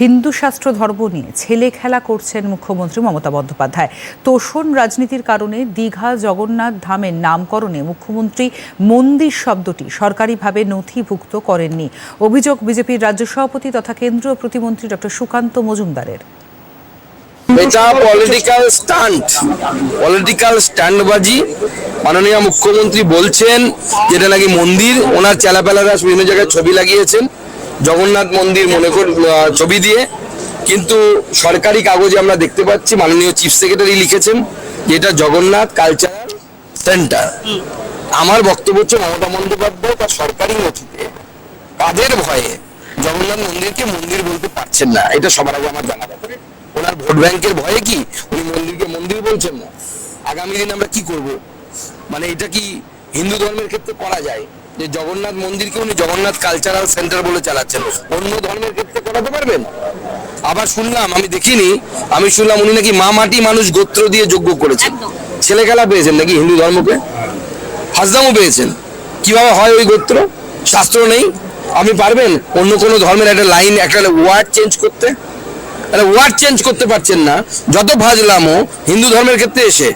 হিন্দু শাস্ত্র ধর্ম নিয়ে ছেলে খেলা করছেন মুখ্যমন্ত্রী মমতা বন্দ্যোপাধ্যায়। তোষণ রাজনীতির কারণে দীঘা জগন্নাথ ধামের নামকরণে মুখ্যমন্ত্রী মন্দির শব্দটি সরকারিভাবে নথিভুক্ত করেননি। অভিযোগ বিজেপির রাজ্য সভাপতি তথা কেন্দ্রীয় প্রতিমন্ত্রী ডক্টর সুকান্ত মজুমদারের। এটা পলিটিক্যাল স্টান্ট পলিটিক্যাল স্ট্যান্ডবাজি মাননীয় মুখ্যমন্ত্রী বলছেন যেটা নাকি মন্দির, ওনার চেলাপেলারা বিভিন্ন জায়গায় ছবি লাগিয়েছেন। জগন্নাথ মন্দির মনে কর ছবি দিয়ে। কিন্তু সরকারি কাগজে আমরা দেখতে পাচ্ছি, মাননীয় চিফ সেক্রেটারি লিখেছেন যে এটা জগন্নাথ কালচারাল সেন্টার আমার বক্তব্য হচ্ছে মমতা বন্দ্যোপাধ্যায় বা সরকারি নথিতে। কাদের ভয়ে জগন্নাথ মন্দিরকে মন্দির বলতে পারছেন না? এটা সবার আগে আমার জানা দরকার। ওনার ভোট ব্যাংকের ভয়ে কি উনি মন্দিরকে মন্দির বলছেন না? আগামী দিন আমরা কি করব? মানে এটা কি হিন্দু ধর্মের ক্ষেত্রে করা যায়? যে জগন্নাথ মন্দিরকে উনি জগন্নাথ কালচারাল সেন্টার বলে চালাচ্ছেন। অন্য ধর্মের ক্ষেত্রে করাতে পারবেন? আবার শুনলাম আমি দেখিনি আমি শুনলাম উনি নাকি মা মাটি মানুষ গোত্র দিয়ে যোগ্য করেছেন। ছেলেখেলা পেয়েছেন নাকি হিন্দু ধর্মকে? হাজদামও পেয়েছেন। কীভাবে হয় ওই গোত্র? শাস্ত্র নেই। আপনি পারবেন অন্য কোনো ধর্মের একটা লাইন একটা ওয়ার্ড চেঞ্জ করতে? একটা ওয়ার্ড চেঞ্জ করতে পারছেন না। যত ভাজলামও হিন্দু ধর্মের ক্ষেত্রে এসে